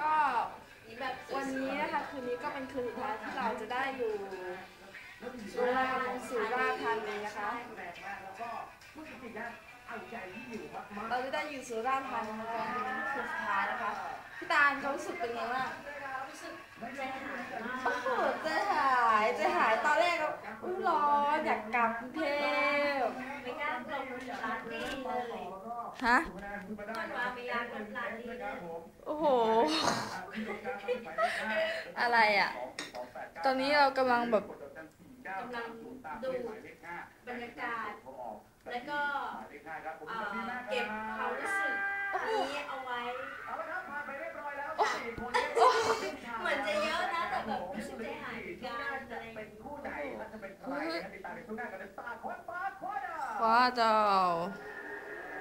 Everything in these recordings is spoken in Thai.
ก็วันนี้นะคะคืนนี้ก็เป็นคืนสุดท้ายที่เราจะได้อยู่โรงแรมสุราธานีนะคะเราจะได้อยู่สุราธานีเป็นคืนสุดท้ายนะคะพี่ตาลเขารู้สึกเป็นไงบ้างรู้สึกใจหายโอ้โหใจหายใจหายตอนแรกก็ร้อนอยากกลับกรุงเทพไม่กล้าลงร้านนี้เลย ฮะก่อนมาไม่อยากลงร้านนี้เลยโอ้โห อะไรอะ ตอนนี้เรากำลังแบบกำลังดูบรรยากาศ แล้วก็เอ่อเก็บความรู้สึกนี้เอาไว้ เหมือนจะเยอะนะ แต่แบบรู้สึกใจหายเหมือนกันอะไรอย่างเงี้ยว้าเจ้าอื้อหือ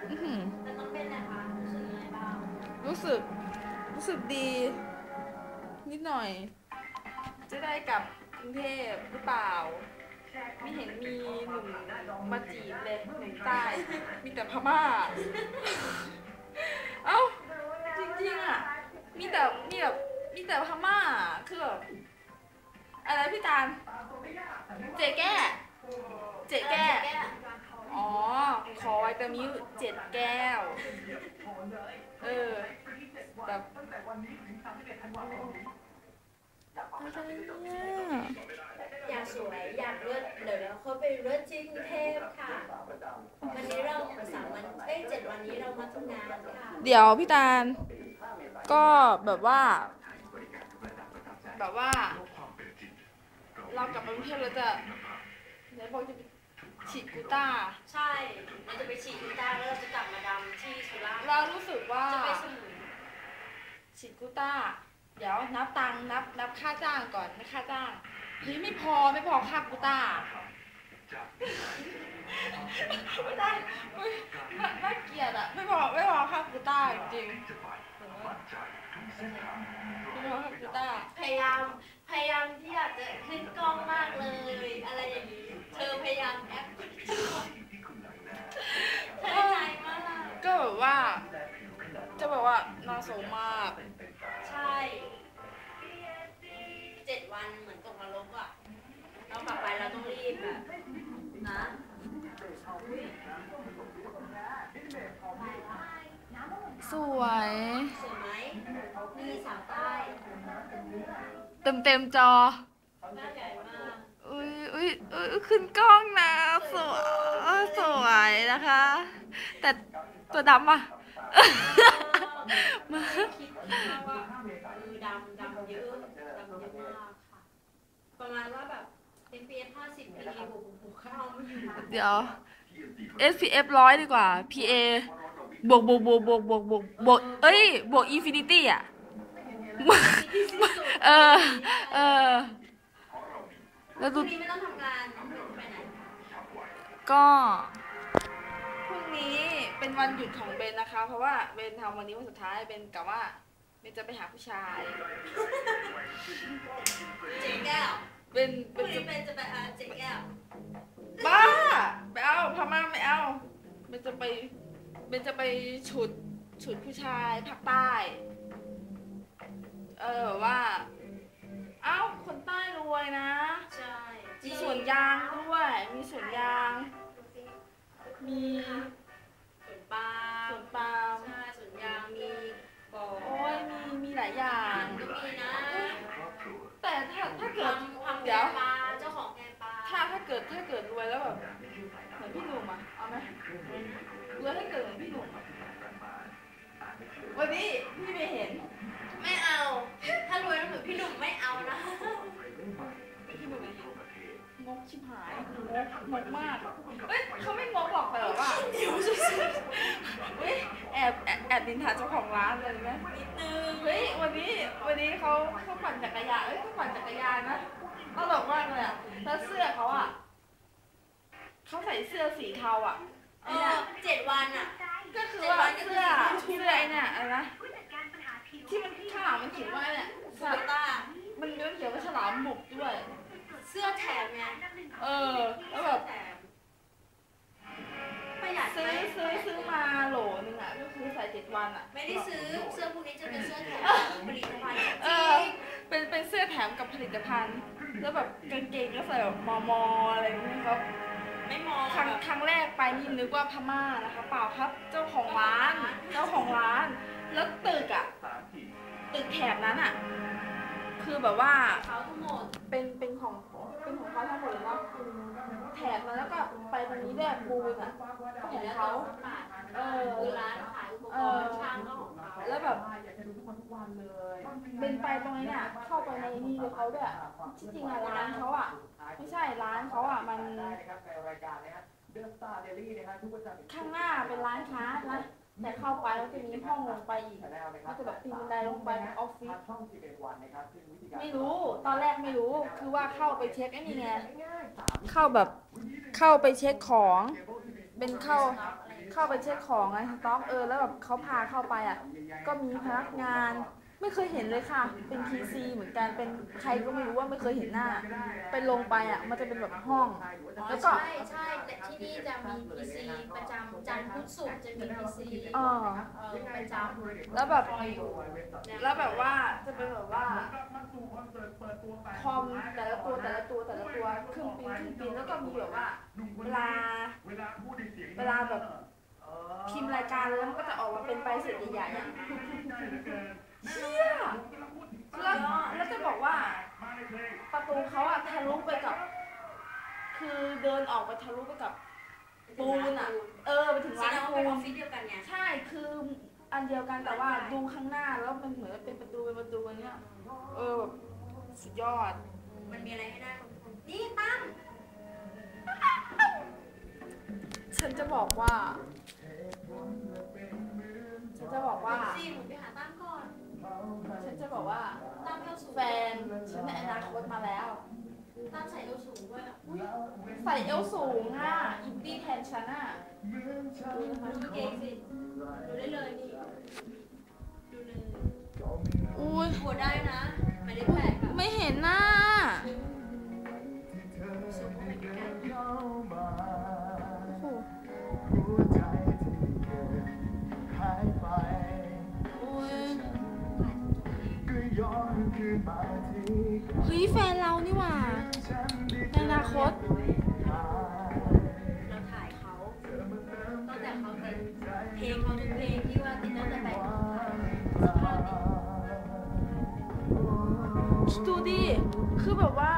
แต่ต้องเป็นนะคะรู้สึกยังไงบ้างรู้สึก รู้สึกดี นิดหน่อย จะได้กลับกรุงเทพหรือเปล่า ไม่เห็นมีหนุ่มมาจีบเลยหนุ่มใต้ มีแต่พม่า เอ้า จริงๆอะ มีแต่ มีแบบ มีแต่พม่า คือแบบอะไรพี่ตาลเจ๊แก้ เจ๊แก้แก้ อ๋อ ขอไวตามิลเจ็ดแก้ว เออแบบอะไรเนี่ยอยากสวยอยากเลิศเดี๋ยวเราเข้าไปเลิศที่กรุงเทพค่ะ วันนี้เราสามวันเอ้ยเจ็ดวันนี้เรามาทำงานค่ะเดี๋ยวพี่ตาล ก็แบบว่า แบบว่า เรากลับมากรุงเทพแล้วจะเดี๋ยวบอกจะไป ฉีดกูต้าร์ใช่ เราจะไปฉีดกีตาร์แล้วเราจะกลับมาดำที่สุราษฎร์เรารู้สึกว่า จะไปสมุยฉีดกูต้าร์เดี๋ยวนับตังค์นับนับค่าจ้างก่อนไม่ค่าจ้างเฮ้ยไม่พอไม่พอค่ากูต้าร์ไม่ได้อุ๊ยน่าน่าเกลียดอะไม่พอไม่พอค่ากูต้าร์จริงๆไม่พอค่ากูต้าร์พยายามพยายามที่อยากจะขึ้นกล้องมากเลยอะไรอย่างนี้เธอพยายามแอปเธอใจมากก็แบบว่า จะบอกว่าน่าสงมาก ใช่เจ็ดวันเหมือนตกนรกอะเรากลับไปเราต้องรีบแบบนะสวยสวยไหมนี่สาวใต้เต็มเต็มๆจอ อุ้ยอุ้ยอุ้ยขึ้นกล้องนะสวยสวยนะคะ แต่ตัวดำอะมาคิดว่าคือดำดำเยอะดำเยอะมากค่ะประมาณว่าแบบ FPS 50 PA บวกบวกเข้าไม่อยู่เดี๋ยว SPF ร้อยดีกว่า PA บวกบวกบวกบวกบวกบวกบวกเอ้ยบวก Infinity อะเออเออ แล้วพรุ่ดูงนี้ไม่ต้องทำงานน้องหนูไปไหนก็พรุ่งนี้เป็นวันหยุดของเบนนะคะ เพราะว่าเบนทำวันนี้วันสุดท้ายเบนกะว่าเบนจะไปหาผู้ชายเจ๊แก้วเบนพเบรุ่งนนี้จะเป็นจะไปอาเจ๊แก้วบ้าไม่เอาพม่าไม่เอาเบนจะไปเบนจะไปฉุดฉุดผู้ชายภาคใต้เออว่า วนยางด้วย มีสวนยาง มีสวนปาล์สมวนปาล์มใช่สวนยางมีบ่อโอ้ยมีมีหลายอย่าง ก็มีนะแต่ถ้าถ้าเกิด ทำทำแกเดี๋ยวงปลาเจ้าของแกงปลาถ้าถ้าเกิดถ้าเกิดรวยแล้วแบบเหมือนพี่หนุ่มอะเอาไหมรวยถ้าเกิดเหมือนพี่หนุ่มอะวันนี้พี่ไปเห็น งกชิบหายงกงกมากเอ้ยเขาไม่งกหรอกแต่แบบว่าเดี๋ยวเฮ้ยแอบแอบแอบดินทาเจ้าของร้านเลยไหมนิดนึงเฮ้ยวันนี้วันนี้เขาเขาปั่นจักรยานเอ้ยเขาปั่นจักรยานนะตลกมากเลยอะแล้วเสื้อเขาอะเขาใส่เสื้อสีเทาอะเอไอ้เนี่อยเจ็ดวันอะ ก็คือว่าเสื้อเสื้อไอ้เนี่ยอะไรนะที่มันข้างหลังมันเขียนว่าเนี่ยสาวต้ามันมันเขียนว่าฉลามบุกด้วย เสื้อแถมไงเออ แล้วแบบแถมประหยัดซื้อไหมซื้อซื้อมาโหลนึงอะก็คือใส่เจ็ดวันอะ ไม่ได้ซื้อ เสื้อพวกนี้จะเป็นเสื้อแถมผลิตภัณฑ์จเอริองเป็นเป็นเสื้อแถมกับผลิตภัณฑ์ แล้วแบบกางเกงก็ใส่แบบมอมออะไรอย่างเงี้ยครับไม่มองครั้งแบบครั้งแรกไปนี่นึกว่าพม่านะคะเปล่าครับเจ้าของร้าน เจ้าของร้าน แล้วตึกอะตึกแถบนั้นอะ คือแบบว่าเขาทั้งหมดเป็นเป็นของ เป็นของเขาทั้งหมดเลยเนาะแถบมาแล้วก็ไปตรงนี้ด้วยปูนอะก็ขเห็อนงแล้วเขาตลาดเออคือร้านขายอุปกรณ์ช่างก็ของเขาแล้วแบบเป็นไปตรงนี้เนี่ยเข้าไปในนี่เลยเขาด้วยที่จริงอะร้านเขาอะไม่ใช่ร้านเขาอะมันข้างหน้าเป็นร้านค้านะ แต่เข้าไปแล้วจะมีห้องลงไปอีกมันจะแบบปีนบันไดลงไปเป็นออฟฟิศไม่รู้ ตอนแรกไม่รู้ คือว่าเข้าไปเช็คไอ้นี่ไง เข้าแบบ เข้าไปเช็คของ เป็นเข้า เข้าไปเช็คของไงสต็อกเออ แล้วแบบเขาพาเข้าไปอะ ก็มีพนักงาน ไม่เคยเห็นเลยค่ะ เป็น PC เหมือนกัน เป็นใครก็ไม่รู้ว่าไม่เคยเห็นหน้าไปลงไปอะ มันจะเป็นแบบห้อง แล้วก็ ใช่ใช่แต่ที่นี่จะมี PC ประจำจันทร์พุธศุกร์จะมี PC เออเออประจำแล้วแบบคอยอยู่แล้วแบบว่าจะเป็นแบบว่าคอมแต่ละตัวแต่ละตัวแต่ละตัวเครื่องปริ้นเครื่องปริ้นแล้วก็มีแบบว่าเวลาเวลาแบบพิมพ์รายการแล้วมันก็จะออกมาเป็นใบเสร็จใหญ่ๆอะ เชี่ยแล้วแล้วจะบอกว่า ประตูเขาอะทะลุไปกับ คือเดินออกไปทะลุไปกับปูนอะเออไปถึงแสร้านดงว่าปูเป็นอนอฟฟิศเดียวกันไงใช่คืออันเดียวกันแต่ว่าดูข้างหน้าแล้วมันเหมือนเป็นประตูเป็นประตูอย่างเงี้ยเออแบบสุดยอด มันมีอะไรให้ได้คนคนนี่ตั้มฉันจะบอกว่า ฉันจะบอกว่าสิหนูไปหาตั้มก่อน ฉันจะบอกว่าตั้มเอวสูงแฟนฉันในอนาคตมาแล้ว ตั้มใส่เอวสูงด้วยอะใส่เอวสูงอะอินดี้แทนฉันอะดูนะคะดูเกงสิดูได้เลยนี่ดูเลยอุ้ยหัวได้นะหมายเลขแปดอะไม่เห็นหน้าสูงเข้าไปใกล้ๆ ยแฟนเรานี่หว่าในอนาคต เราถ่ายเขาตั้งแต่เขาติดเพลงเขาทุกเพลงที่ว่าติดตั้งแต่แต่งสภาพนี้ดูดิคือแบบว่า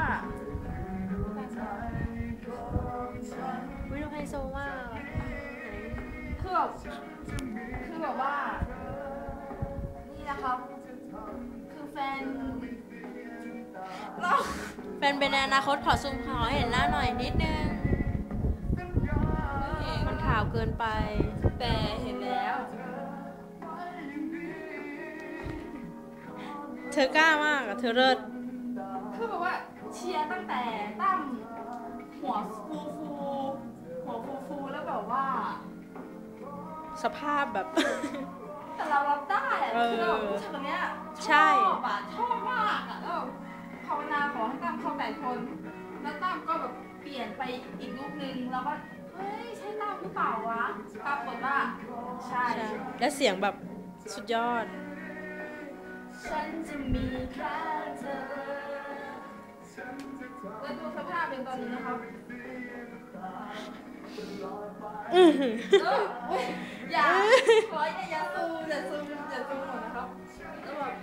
วิดูไฮโซมากอะคือแบบคือแบบว่า นี่นะครับ แฟนเป็นในอนาคตขอซูมขอเห็นหน้าหน่อยนิดนึง มันขาวเกินไป แต่เห็นแล้ว เธอกล้ามากอะเธอเลิศคือแบบว่าเชียร์ตั้งแต่ตั้มหัวฟูฟูหัวฟูฟูแล้วแบบว่า สภาพแบบ แต่เรารับได้อะเออคือเราผู้ชายคนเนี้ยใช่ชอบอะชอบมากอะแล้วภาวนาขอให้ตั้มเข้าแต่คน แล้วตั้มก็แบบเปลี่ยนไปอีกรูปนึงแล้วก็เฮ้ยใช่ตั้มหรือเปล่าวะปรากฏว่าใช่ใช่และเสียงแบบสุดยอด ฉันจะมีแค่เธอแล้วดูสภาพเป็นตอนนี้นะครับอื้อหือเออเว้ยอย่าขออย่าอย่าซูมอย่าซูมอย่าซูมหมดนะครับแล้วแบบ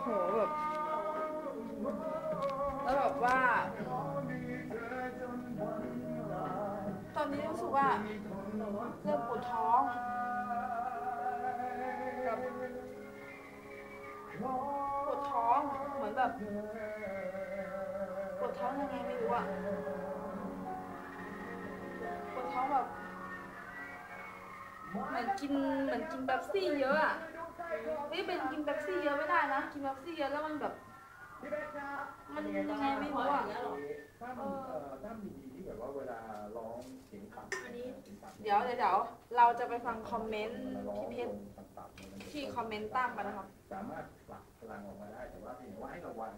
โหแบบแล้วแบบว่า ตอนนี้รู้สึกว่าเริ่มปวดท้องกับปวดท้องเหมือนแบบ ดท้องยังไงไม่รู้อะปวดท้องแบบเหมือนกินเหมือนกินเป๊ปซี่เยอะอะไม่เป็นกินเป๊ปซี่เยอะไม่ได้นะ กินเป๊ปซี่เยอะแล้วมันแบบ มันยังไงไม่รู้อะถ้ามันเอ่อถ้ามีที่แบบว่าเวลาร้องเสียงต่ำอันนี้เดี๋ยวเดี๋ยวเดี๋ยวเราจะไปฟังคอมเมนต์พี่เพชรที่คอมเมนต์ตั้มกันนะครับ สามารถปรับพลังออกมาได้แต่ว่าเพียงว่าให้ระวัง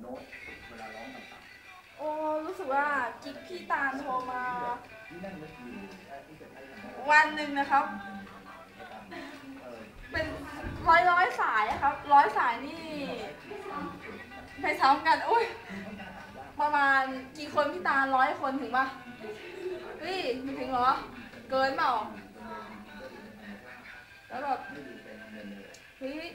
โน้ตเวลาร้องต่ำโอ้รู้สึกว่ากิ๊กพี่ตาลโทรมาๆที่นั่นก็คือที่จะให้ทำได้วันหนึ่งนะครับเออเป็นร้อยร้อยสายอะครับ ร้อยสายนี่ไปซ้อมกันอุ้ยประมาณกี่คนพี่ตาลร้อยคนถึงปะเฮ้ยไม่ถึงเหรอ เกินเปล่าแล้วแบบไม่ดูเป็นเงินเลยเฮ้ย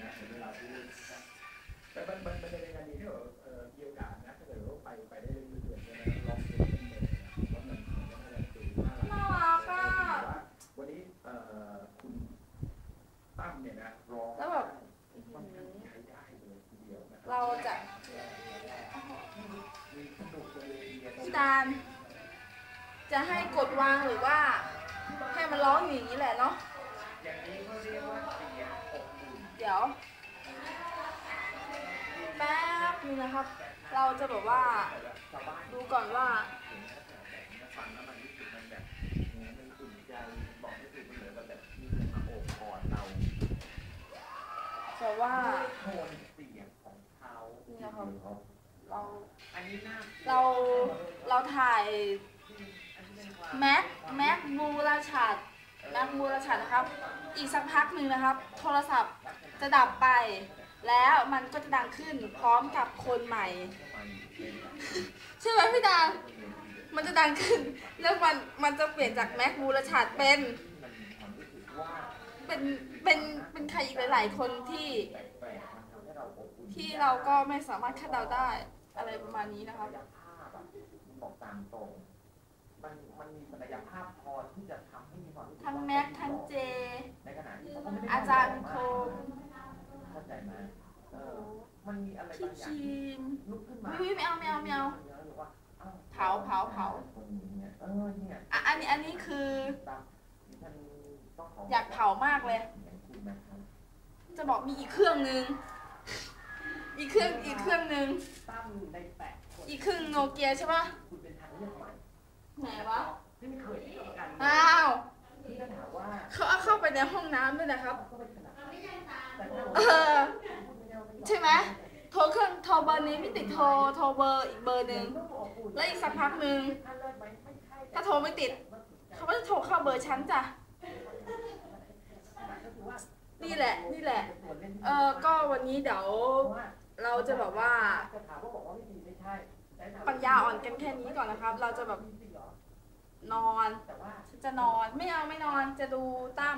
ตาล จะให้กดวางหรือว่าให้มันร้องอยู่อย่างนี้แหละเนาะเดี๋ยว แป๊บนึงนะครับ เราจะแบบว่าดูก่อนว่าแล้วมันรู้สึกมันแบบมันอุ่นใจบอกไม่ถูกมันเหมือนกับแบบมีคนมาโอบกอดเราแต่ว่าโทนเสียงของเขานี่นะครับเรา เราเราถ่ายแม็กแม็กบูราชัดแม็กบูราชัดนะครับ อีกสักพักหนึ่งนะครับ โทรศัพท์จะดับไป แล้วมันก็จะดังขึ้นพร้อมกับคนใหม่ ใช่ไหมพี่ดามันจะดังขึ้น แล้วมันมันจะเปลี่ยนจากแม็กบูราชัดเป็นมันมีความรู้สึกว่าเป็นเป็นเป็นใครอีกหลาย ๆคนที่แปลกๆมันที่ ที่เราก็ไม่สามารถคาดเดาได้ อะไรประมาณนี้นะครับศักยภาพอะบอกตามตรงมันมันมีศักยภาพพอที่จะทำให้มีความรู้สึกทั้งว่าแม็กทั้งเจ ในขณะที่เขาก็ไม่ได้อาจารย์คมเข้าใจไหมเออมันมีอะไรพี่บางอย่างคีที่มลุกขึ้นมาอุ๊ยไม่เอาไม่เอาไม่เอาเผาเผาเผาคนนี้เนี่ยเออเนี่ยอะอันนี้อันนี้คือตามดิฉันต้องขอยากเผามากเลยอย่างคุณนะครับจะบอกมีอีกเครื่องนึง อีกเครื่องอีกเครื่องนึงตั้มในแปะคนอีกเครื่องโนเกียใช่ปะคุณเป็นทางเลือกใหม่ไหนวะที่ไม่เคยเจอกันอ้าวที่ก็ถามว่าเขาเอาเข้าไปในห้องน้ำด้วยนะครับก็ไม่ขนาดแต่ถ้าเออใช่ไหมโทรเครื่องโทรเบอร์นี้ไม่ติดโทรโทรเบอร์อีกเบอร์หนึ่งแล้วอีกสักพักหนึ่งถ้าโทรไม่ติด เขาก็จะโทรเข้าเบอร์ฉันจ้ะนี่แหละ นี่แหละ เออก็วันนี้เดี๋ยว เราจะแบบว่าปัญญาอ่อนกันแค่นี้ก่อนนะครับ เราจะแบบนอนฉันจะนอนไม่เอาไม่นอนจะดูตั้ม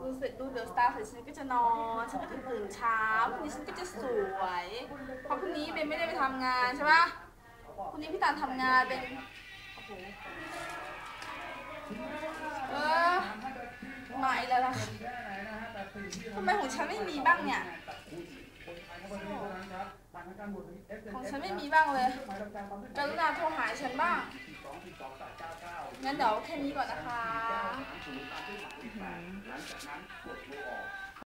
ดูเสร็จดูเดอะสตาร์เสร็จฉันก็จะนอนฉันก็จะตื่นเช้าพรุ่งนี้ฉันก็จะสวยเพราะพรุ่งนี้เบนไม่ได้ไปทำงานใช่ปะพรุ่งนี้พี่ตาลทำงานเป็นโอ้โหเออมาอีกแล้วล่ะทำไมของฉันไม่มีบ้างเนี่ย ของฉันไม่มีบ้างเลยกรุณาโทรหาฉันบ้าง งั้นเดี๋ยวแค่นี้ก่อนนะคะ